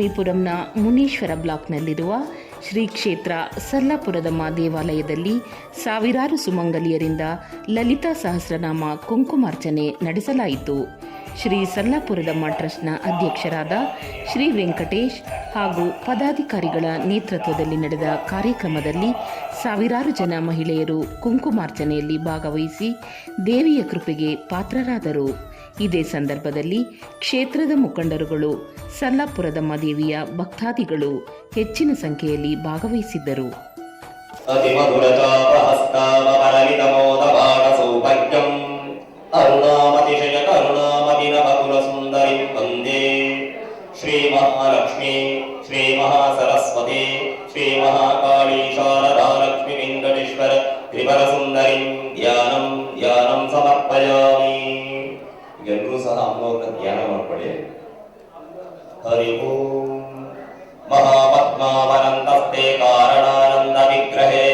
ಲಕ್ಷ್ಮೀಪುರಂನ ಮುನೀಶ್ವರ ಬ್ಲಾಕ್ನಲ್ಲಿರುವ ಶ್ರೀ ಕ್ಷೇತ್ರ ಸಲ್ಲಾಪುರದಮ್ಮ ದೇವಾಲಯದಲ್ಲಿ ಸಾವಿರಾರು ಸುಮಂಗಲಿಯರಿಂದ ಲಲಿತಾ ಸಹಸ್ರನಾಮ ಕುಂಕುಮಾರ್ಚನೆ ನಡೆಸಲಾಯಿತು. ಶ್ರೀ ಸಲ್ಲಾಪುರದಮ್ಮ ಟ್ರಸ್ಟ್ನ ಅಧ್ಯಕ್ಷರಾದ ಶ್ರೀ ವೆಂಕಟೇಶ್ ಹಾಗೂ ಪದಾಧಿಕಾರಿಗಳ ನೇತೃತ್ವದಲ್ಲಿ ನಡೆದ ಕಾರ್ಯಕ್ರಮದಲ್ಲಿ ಸಾವಿರಾರು ಜನ ಮಹಿಳೆಯರು ಕುಂಕುಮಾರ್ಚನೆಯಲ್ಲಿ ಭಾಗವಹಿಸಿ ದೇವಿಯ ಕೃಪೆಗೆ ಪಾತ್ರರಾದರು. ಇದೇ ಸಂದರ್ಭದಲ್ಲಿ ಕ್ಷೇತ್ರದ ಮುಖಂಡರುಗಳು, ಸಲ್ಲಾಪುರದ ಮದೇವಿಯ ಭಕ್ತಾದಿಗಳು ಹೆಚ್ಚಿನ ಸಂಖ್ಯೆಯಲ್ಲಿ ಭಾಗವಹಿಸಿದ್ದರು. ಶ್ರೀ ಮಹಾಲಕ್ಷ್ಮಿ ಶ್ರೀ ಮಹಾಸರಸ್ವತಿ ಶ್ರೀ ಶಾರದಾ ಲಕ್ಷ್ಮೀ ವೆಂಕಟೇಶ್ವರ ತ್ರಿಪರ ಸುಂದರಿ ಧ್ಯಾನಂ ಧ್ಯಾನಂ ಸಮರ್ಪಯಾಮಿ ಸಾಲ ಅಮ್ಮವ್ರನ್ನ ಧ್ಯಾನ ಮಾಡ್ಕೊಳ್ಳಿ ಹರಿ ಓಂ ಮಹಾಪದ್ಮಾವನಂದಸ್ತೆ ಕಾರಣಾನಂದ ವಿಗ್ರಹೇ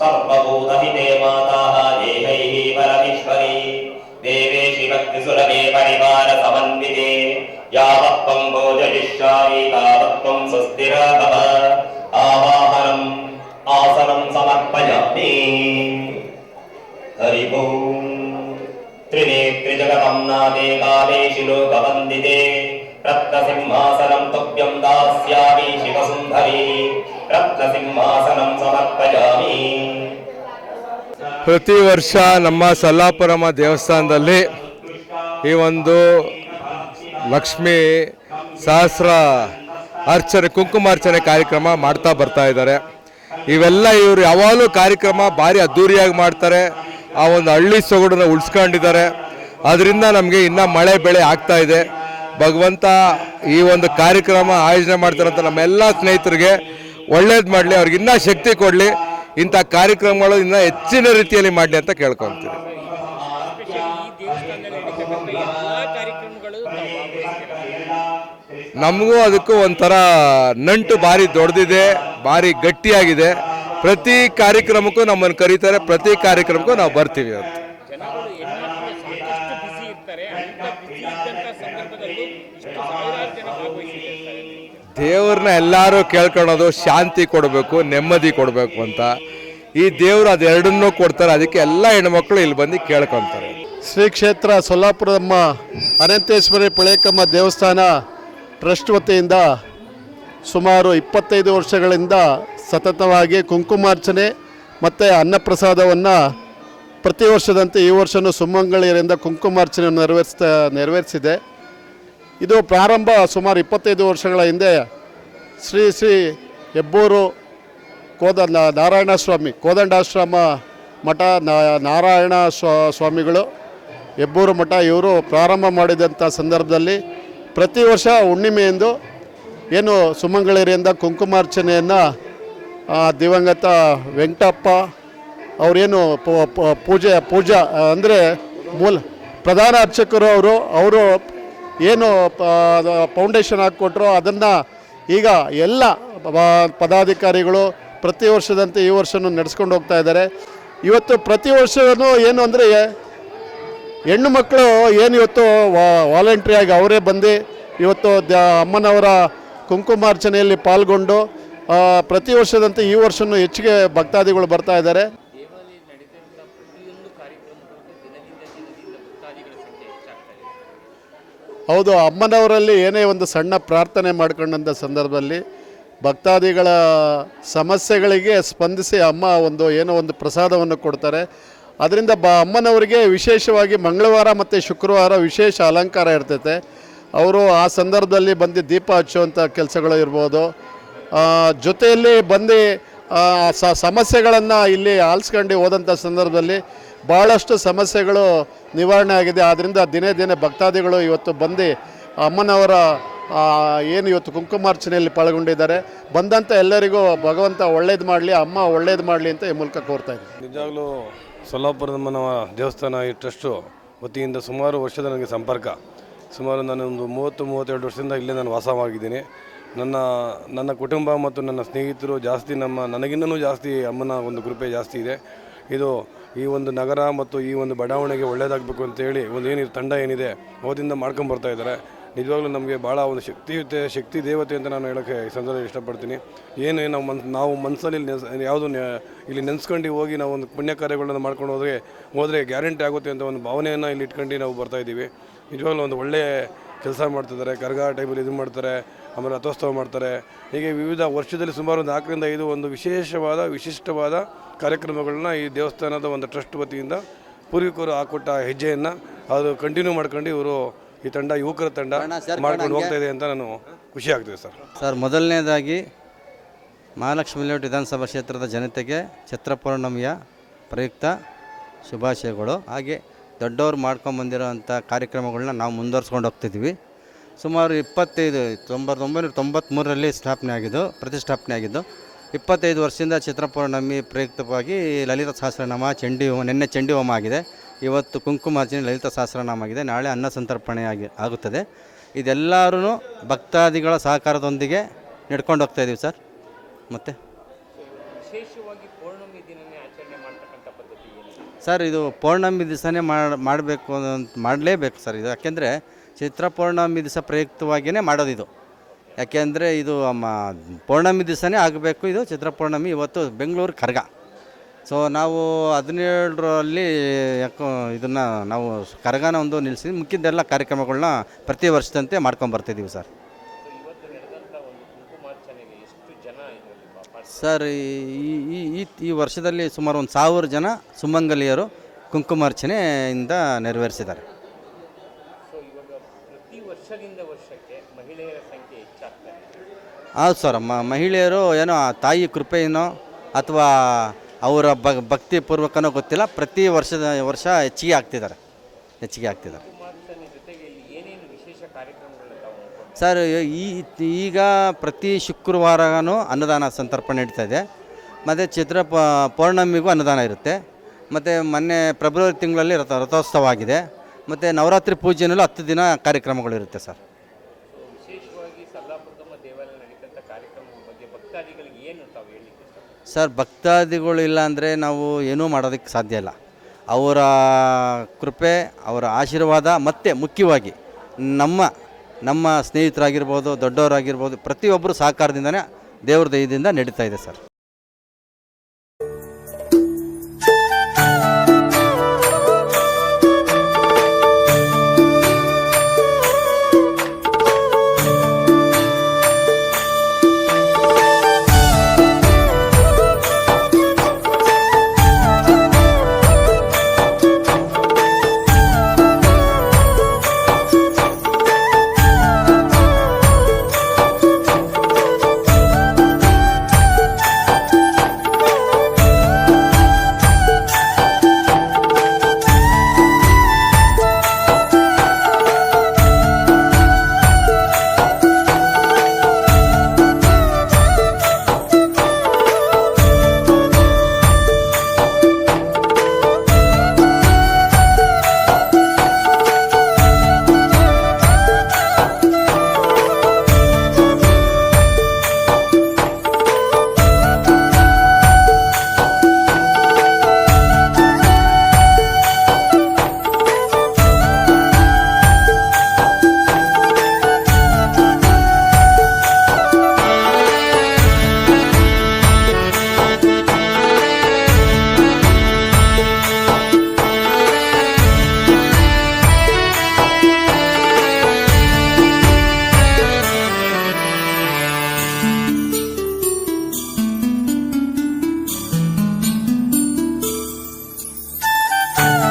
ಸರ್ವಭೂತಹಿತೆ ಮಾತಾಹ ದೇಹೈಃ ಪರಮೇಶ್ವರಿ ದೇವೇ ಶಿವಕ್ತಿ ಸುರಭೇ ಪರಿವಾರ ಸಮನ್ವಿತೆ ಯಾವತ್ವಂ ಭೋಜಯಿಷ್ಯಾಮಿ ತಾವತ್ವಂ ಸುಸ್ಥಿರ ಭವ ಆವಾಹನಂ ಆಸನಂ ಸಮರ್ಪಯಾಮಿ ಹರಿ ಓಂ नामे कामेषु लोकवन्दिते रत्नसिंहासनं तुभ्यं दास्यामि शिवसुन्दरी रत्नसिंहासनं समर्पयामि ಪ್ರತಿ ವರ್ಷ ನಮ್ಮ ಸಲ್ಲಾಪುರಮ್ಮ ದೇವಸ್ಥಾನದಲ್ಲಿ ಈ ಒಂದು ಲಕ್ಷ್ಮೀ ಸಹಸ್ರ ಅರ್ಚನೆ ಕುಂಕುಮಾರ್ಚನೆ ಕಾರ್ಯಕ್ರಮ ಮಾಡ್ತಾ ಬರ್ತಾ ಇದ್ದಾರೆ ಇವೆಲ್ಲ ಇವರು ಯಾವಾಗಲೂ ಕಾರ್ಯಕ್ರಮ ಭಾರಿ ಅದ್ಧೂರಿಯಾಗಿ ಮಾಡ್ತಾರೆ ಆ ಒಂದು ಹಳ್ಳಿ ಸೊಗಡನ್ನ ಉಳಿಸ್ಕೊಂಡಿದ್ದಾರೆ ಅದರಿಂದ ನಮಗೆ ಇನ್ನೂ ಮಳೆ ಬೆಳೆ ಆಗ್ತಾ ಇದೆ. ಭಗವಂತ ಈ ಒಂದು ಕಾರ್ಯಕ್ರಮ ಆಯೋಜನೆ ಮಾಡ್ತಾರಂತ ನಮ್ಮೆಲ್ಲ ಸ್ನೇಹಿತರಿಗೆ ಒಳ್ಳೇದು ಮಾಡಲಿ, ಅವ್ರಿಗೆ ಇನ್ನೂ ಶಕ್ತಿ ಕೊಡಲಿ, ಇಂಥ ಕಾರ್ಯಕ್ರಮಗಳು ಇನ್ನೂ ಹೆಚ್ಚಿನ ರೀತಿಯಲ್ಲಿ ಮಾಡಲಿ ಅಂತ ಕೇಳ್ಕೊತೀವಿ. ನಮಗೂ ಅದಕ್ಕೂ ಒಂಥರ ನಂಟು ಭಾರಿ ದೊಡ್ಡದಿದೆ ಭಾರಿ ಗಟ್ಟಿಯಾಗಿದೆ. ಪ್ರತಿ ಕಾರ್ಯಕ್ರಮಕ್ಕೂ ನಮ್ಮನ್ನು ಕರೀತಾರೆ, ಪ್ರತಿ ಕಾರ್ಯಕ್ರಮಕ್ಕೂ ನಾವು ಬರ್ತೀವಿ ಅಂತ. ದೇವ್ರನ್ನ ಎಲ್ಲರೂ ಕೇಳ್ಕೊಳ್ಳೋದು ಶಾಂತಿ ಕೊಡಬೇಕು, ನೆಮ್ಮದಿ ಕೊಡಬೇಕು ಅಂತ. ಈ ದೇವರು ಅದೆರಡನ್ನೂ ಕೊಡ್ತಾರೆ, ಅದಕ್ಕೆ ಎಲ್ಲ ಹೆಣ್ಮಕ್ಳು ಇಲ್ಲಿ ಬಂದು ಕೇಳ್ಕೊತಾರೆ. ಶ್ರೀ ಕ್ಷೇತ್ರ ಸೊಲ್ಲಾಪುರದಮ್ಮ, ಅನಂತೇಶ್ವರಿ ಪಳೇಕಮ್ಮ ದೇವಸ್ಥಾನ ಟ್ರಸ್ಟ್ ವತಿಯಿಂದ ಸುಮಾರು ಇಪ್ಪತ್ತೈದು ವರ್ಷಗಳಿಂದ ಸತತವಾಗಿ ಕುಂಕುಮಾರ್ಚನೆ ಮತ್ತು ಅನ್ನಪ್ರಸಾದವನ್ನು ಪ್ರತಿ ವರ್ಷದಂತೆ ಈ ವರ್ಷವೂ ಸುಮಂಗಳಿಯರಿಂದ ಕುಂಕುಮಾರ್ಚನೆಯನ್ನು ನೆರವೇರಿಸ್ತಾ, ನೆರವೇರಿಸಿದೆ. ಇದು ಪ್ರಾರಂಭ ಸುಮಾರು ಇಪ್ಪತ್ತೈದು ವರ್ಷಗಳ ಹಿಂದೆ ಶ್ರೀ ಶ್ರೀ ಹೆಬ್ಬೂರು ಕೋದ ನಾರಾಯಣ ಸ್ವಾಮಿ, ಕೋದಂಡಾಶ್ರಮ ಮಠ ನಾರಾಯಣ ಸ್ವ ಸ್ವಾಮಿಗಳು, ಹೆಬ್ಬೂರು ಮಠ ಇವರು ಪ್ರಾರಂಭ ಮಾಡಿದಂಥ ಸಂದರ್ಭದಲ್ಲಿ ಪ್ರತಿ ವರ್ಷ ಹುಣ್ಣಿಮೆಯಂದು ಏನು ಸುಮಂಗಳೇರಿಯಿಂದ ಕುಂಕುಮಾರ್ಚನೆಯನ್ನು ದಿವಂಗತ ವೆಂಕಟಪ್ಪ ಅವರೇನು ಪೂಜೆ ಪೂಜಾ ಅಂದರೆ ಮೂಲ ಪ್ರಧಾನ ಅರ್ಚಕರು ಅವರು ಅವರು ಏನು ಫೌಂಡೇಶನ್ ಹಾಕ್ಕೊಟ್ರು ಅದನ್ನು ಈಗ ಎಲ್ಲ ಪದಾಧಿಕಾರಿಗಳು ಪ್ರತಿ ವರ್ಷದಂತೆ ಈ ವರ್ಷನೂ ನಡೆಸ್ಕೊಂಡು ಹೋಗ್ತಾ ಇದ್ದಾರೆ. ಇವತ್ತು ಪ್ರತಿ ವರ್ಷವೂ ಏನು ಅಂದರೆ ಹೆಣ್ಣು ಮಕ್ಕಳು ಏನು ಇವತ್ತು ವಾಲಂಟ್ರಿಯಾಗಿ ಅವರೇ ಬಂದು ಇವತ್ತು ದ ಅಮ್ಮನವರ ಕುಂಕುಮಾರ್ಚನೆಯಲ್ಲಿ ಪಾಲ್ಗೊಂಡು ಪ್ರತಿ ವರ್ಷದಂತೆ ಈ ವರ್ಷವೂ ಹೆಚ್ಚಿಗೆ ಭಕ್ತಾದಿಗಳು ಬರ್ತಾ ಇದ್ದಾರೆ. ಹೌದು, ಅಮ್ಮನವರಲ್ಲಿ ಏನೇ ಒಂದು ಸಣ್ಣ ಪ್ರಾರ್ಥನೆ ಮಾಡ್ಕೊಂಡಂಥ ಸಂದರ್ಭದಲ್ಲಿ ಭಕ್ತಾದಿಗಳ ಸಮಸ್ಯೆಗಳಿಗೆ ಸ್ಪಂದಿಸಿ ಅಮ್ಮ ಒಂದು ಏನೋ ಒಂದು ಪ್ರಸಾದವನ್ನು ಕೊಡ್ತಾರೆ. ಅದರಿಂದ ಬ, ಅಮ್ಮನವರಿಗೆ ವಿಶೇಷವಾಗಿ ಮಂಗಳವಾರ ಮತ್ತು ಶುಕ್ರವಾರ ವಿಶೇಷ ಅಲಂಕಾರ ಇರ್ತೈತೆ. ಅವರು ಆ ಸಂದರ್ಭದಲ್ಲಿ ಬಂದು ದೀಪ ಹಚ್ಚುವಂಥ ಕೆಲಸಗಳು ಇರ್ಬೋದು. ಜೊತೆಯಲ್ಲಿ ಬಂದು ಸಮಸ್ಯೆಗಳನ್ನು ಇಲ್ಲಿ ಆಲಿಸ್ಕೊಂಡು ಹೋದಂಥ ಸಂದರ್ಭದಲ್ಲಿ ಭಾಳಷ್ಟು ಸಮಸ್ಯೆಗಳು ನಿವಾರಣೆ ಆಗಿದೆ. ಆದ್ದರಿಂದ ದಿನೇ ದಿನೇ ಭಕ್ತಾದಿಗಳು ಇವತ್ತು ಬಂದು ಅಮ್ಮನವರ ಏನು ಇವತ್ತು ಕುಂಕುಮಾರ್ಚನೆಯಲ್ಲಿ ಪಾಲ್ಗೊಂಡಿದ್ದಾರೆ. ಬಂದಂಥ ಎಲ್ಲರಿಗೂ ಭಗವಂತ ಒಳ್ಳೇದು ಮಾಡಲಿ, ಅಮ್ಮ ಒಳ್ಳೇದು ಮಾಡಲಿ ಅಂತ ಈ ಮೂಲಕ ಕೋರ್ತಾ ಇದ್ದೀನಿ. ನಿಜವಾಗ್ಲೂ ಸೊಲ್ಲಾಪುರದಮ್ಮನವ ದೇವಸ್ಥಾನ ಈ ಟ್ರಸ್ಟು ವತಿಯಿಂದ ಸುಮಾರು ವರ್ಷದ ನನಗೆ ಸಂಪರ್ಕ. ಸುಮಾರು ನಾನು ಒಂದು ಮೂವತ್ತು, ಮೂವತ್ತೆರಡು ವರ್ಷದಿಂದ ಇಲ್ಲೇ ನಾನು ವಾಸವಾಗಿದ್ದೀನಿ. ನನ್ನ ನನ್ನ ಕುಟುಂಬ ಮತ್ತು ನನ್ನ ಸ್ನೇಹಿತರು ಜಾಸ್ತಿ ನಮ್ಮ, ನನಗಿನ್ನೂ ಜಾಸ್ತಿ ಅಮ್ಮನ ಒಂದು ಕೃಪೆ ಜಾಸ್ತಿ ಇದೆ. ಇದು ಈ ಒಂದು ನಗರ ಮತ್ತು ಈ ಒಂದು ಬಡಾವಣೆಗೆ ಒಳ್ಳೆಯದಾಗಬೇಕು ಅಂತೇಳಿ ಒಂದು ಏನಿದೆ, ತಂಡ ಏನಿದೆ ಅವತ್ತಿಂದ ಮಾಡ್ಕೊಂಡು ಬರ್ತಾ ಇದ್ದಾರೆ. ನಿಜವಾಗ್ಲೂ ನಮಗೆ ಭಾಳ ಒಂದು ಶಕ್ತಿಯುತ ಶಕ್ತಿ ದೇವತೆ ಅಂತ ನಾನು ಹೇಳೋಕ್ಕೆ ಈ ಸಂದರ್ಭದಲ್ಲಿ ಇಷ್ಟಪಡ್ತೀನಿ. ಏನು ನಾವು ಮನ್ಸ್, ನಾವು ಮನಸ್ಸಲ್ಲಿ ಯಾವುದು ಇಲ್ಲಿ ನೆನೆಸ್ಕೊಂಡು ಹೋಗಿ ನಾವು ಒಂದು ಪುಣ್ಯ ಕಾರ್ಯಗಳನ್ನು ಮಾಡ್ಕೊಂಡು ಹೋದರೆ ಹೋದರೆ ಗ್ಯಾರಂಟಿ ಆಗುತ್ತೆ ಅಂತ ಒಂದು ಭಾವನೆಯನ್ನು ಇಲ್ಲಿ ಇಟ್ಕೊಂಡು ನಾವು ಬರ್ತಾ ಇದ್ದೀವಿ. ನಿಜವಾಗ್ಲೂ ಒಂದು ಒಳ್ಳೆಯ ಕೆಲಸ ಮಾಡ್ತಿದ್ದಾರೆ. ಕರ್ಗ ಟೈಮಲ್ಲಿ ಇದು ಮಾಡ್ತಾರೆ, ಆಮೇಲೆ ರಥೋತ್ಸವ ಮಾಡ್ತಾರೆ. ಹೀಗೆ ವಿವಿಧ ವರ್ಷದಲ್ಲಿ ಸುಮಾರು ಒಂದು ನಾಲ್ಕರಿಂದ ಐದು ಒಂದು ವಿಶೇಷವಾದ, ವಿಶಿಷ್ಟವಾದ ಕಾರ್ಯಕ್ರಮಗಳನ್ನ ಈ ದೇವಸ್ಥಾನದ ಒಂದು ಟ್ರಸ್ಟ್ ವತಿಯಿಂದ ಪೂರ್ವಿಕರು ಹಾಕೊಟ್ಟ ಹೆಜ್ಜೆಯನ್ನು ಅದು ಕಂಟಿನ್ಯೂ ಮಾಡ್ಕೊಂಡು ಇವರು ಈ ತಂಡ ಯುವಕರ ತಂಡ ಮಾಡ್ಕೊಂಡು ಹೋಗ್ತಾ ಇದೆ ಅಂತ ನಾನು ಖುಷಿ ಆಗ್ತಿದೆ ಸರ್. ಸರ್ ಮೊದಲನೇದಾಗಿ ಮಹಾಲಕ್ಷ್ಮಿ ಲೇಔಟ್ ವಿಧಾನಸಭಾ ಕ್ಷೇತ್ರದ ಜನತೆಗೆ ಛತ್ರಪೌರ್ಣಮಿಯ ಪ್ರಯುಕ್ತ ಶುಭಾಶಯಗಳು. ಹಾಗೆ ದೊಡ್ಡವರು ಮಾಡ್ಕೊಂಬಂದಿರೋಂಥ ಕಾರ್ಯಕ್ರಮಗಳನ್ನ ನಾವು ಮುಂದುವರ್ಸ್ಕೊಂಡು ಹೋಗ್ತಿದ್ವಿ ಸುಮಾರು ಇಪ್ಪತ್ತೈದು ತೊಂಬತ್ತೊಂಬೈನೂರ ತೊಂಬತ್ತ್ಮೂರರಲ್ಲಿ ಸ್ಥಾಪನೆ ಆಗಿದ್ದು ಪ್ರತಿಷ್ಠಾಪನೆ ಆಗಿದ್ದು ಇಪ್ಪತ್ತೈದು ವರ್ಷದಿಂದ ಚಿತ್ರಪೌರ್ಣಮಿ ಪ್ರಯುಕ್ತವಾಗಿ ಲಲಿತ ಸಹಸ್ರನಾಮ ಚಂಡಿ ಹೋಮ ನಿನ್ನೆ ಚಂಡಿ ಹೋಮ ಆಗಿದೆ. ಇವತ್ತು ಕುಂಕುಮಾರ್ಚನೆ ಲಲಿತ ಸಹಸ್ರನಾಮ ಆಗಿದೆ. ನಾಳೆ ಅನ್ನ ಸಂತರ್ಪಣೆ ಆಗಿ ಆಗುತ್ತದೆ. ಇದೆಲ್ಲರೂ ಭಕ್ತಾದಿಗಳ ಸಹಕಾರದೊಂದಿಗೆ ನಡ್ಕೊಂಡು ಹೋಗ್ತಾ ಇದ್ದೀವಿ ಸರ್. ಮತ್ತು? ಪೌರ್ಣಮಿ ಸರ್ ಇದು ಪೌರ್ಣಮಿ ದಿವಸನೇ ಮಾಡಬೇಕು ಅಂತ ಮಾಡಲೇಬೇಕು ಸರ್. ಇದು ಯಾಕೆಂದರೆ ಚಿತ್ರ ಪೌರ್ಣಮಿ ದಿವಸ ಪ್ರಯುಕ್ತವಾಗಿಯೇ ಮಾಡೋದಿದು. ಯಾಕೆಂದರೆ ಇದು ಮ ಪೌರ್ಣಮಿ ದಿವಸನೇ ಆಗಬೇಕು ಇದು ಚಿತ್ರ ಪೌರ್ಣಮಿ ಇವತ್ತು ಬೆಂಗಳೂರು ಕರ್ಗ ಸೊ ನಾವು ಹದಿನೇಳರಲ್ಲಿ ಯಾಕೋ ಇದನ್ನು ನಾವು ಕರಗನ ಒಂದು ನಿಲ್ಲಿಸಿ ಮುಖ್ಯದೆಲ್ಲ ಕಾರ್ಯಕ್ರಮಗಳನ್ನ ಪ್ರತಿ ವರ್ಷದಂತೆ ಮಾಡ್ಕೊಂಬರ್ತಿದ್ದೀವಿ ಸರ್. ಸರ್ ಈ ಈ ಈ ವರ್ಷದಲ್ಲಿ ಸುಮಾರು ಒಂದು ಸಾವಿರ ಜನ ಸುಮಂಗಲಿಯರು ಕುಂಕುಮಾರ್ಚನೆಯಿಂದ ನೆರವೇರಿಸಿದ್ದಾರೆ. ವರ್ಷದಿಂದ ವರ್ಷಕ್ಕೆ ಮಹಿಳೆಯರ ಸಂಖ್ಯೆ ಹೆಚ್ಚಾಗ್ತಾ ಇದೆ. ಹೌದು ಸರ್ ಮ ಮಹಿಳೆಯರು ಏನೋ ಆ ತಾಯಿ ಕೃಪೆಯೋ ಅಥವಾ ಅವರ ಭಕ್ತಿ ಪೂರ್ವಕನೋ ಗೊತ್ತಿಲ್ಲ ಪ್ರತಿ ವರ್ಷದ ವರ್ಷ ಹೆಚ್ಚಿಗೆ ಆಗ್ತಿದ್ದಾರೆ ಹೆಚ್ಚಿಗೆ ಆಗ್ತಿದ್ದಾರೆ. ಕುಂಕುಮಾರ್ಚನೆ ಜೊತೆಗೆ ಇಲ್ಲಿ ಏನೇನು ವಿಶೇಷ ಕಾರ್ಯಕ್ರಮಗಳನ್ನ ತಾವು ಮಾಡ್ಕೊಂಡು ಸರ್ ಈ ಈಗ ಪ್ರತಿ ಶುಕ್ರವಾರನೂ ಅನ್ನದಾನ ಸಂತರ್ಪಣೆ ನಡೀತಾ ಇದೆ. ಮತ್ತು ಚಿತ್ರ ಪ ಪೌರ್ಣಮಿಗೂ ಅನ್ನದಾನ ಇರುತ್ತೆ. ಮತ್ತು ಮೊನ್ನೆ ಫೆಬ್ರವರಿ ತಿಂಗಳಲ್ಲಿ ರಥ ರಥೋತ್ಸವ ಆಗಿದೆ. ಮತ್ತು ನವರಾತ್ರಿ ಪೂಜೆಯಲ್ಲೂ ಹತ್ತು ದಿನ ಕಾರ್ಯಕ್ರಮಗಳಿರುತ್ತೆ ಸರ್. ಸರ್ ಭಕ್ತಾದಿಗಳು ಇಲ್ಲ ಅಂದರೆ ನಾವು ಏನೂ ಮಾಡೋದಕ್ಕೆ ಸಾಧ್ಯ ಇಲ್ಲ. ಅವರ ಕೃಪೆ ಅವರ ಆಶೀರ್ವಾದ ಮತ್ತು ಮುಖ್ಯವಾಗಿ ನಮ್ಮ ನಮ್ಮ ಸ್ನೇಹಿತರಾಗಿರ್ಬೋದು ದೊಡ್ಡವರಾಗಿರ್ಬೋದು ಪ್ರತಿಯೊಬ್ಬರು ಸಹಕಾರದಿಂದನೇ ದೇವ್ರ ದಯದಿಂದ ನಡೀತಾ ಇದೆ ಸರ್. Bye.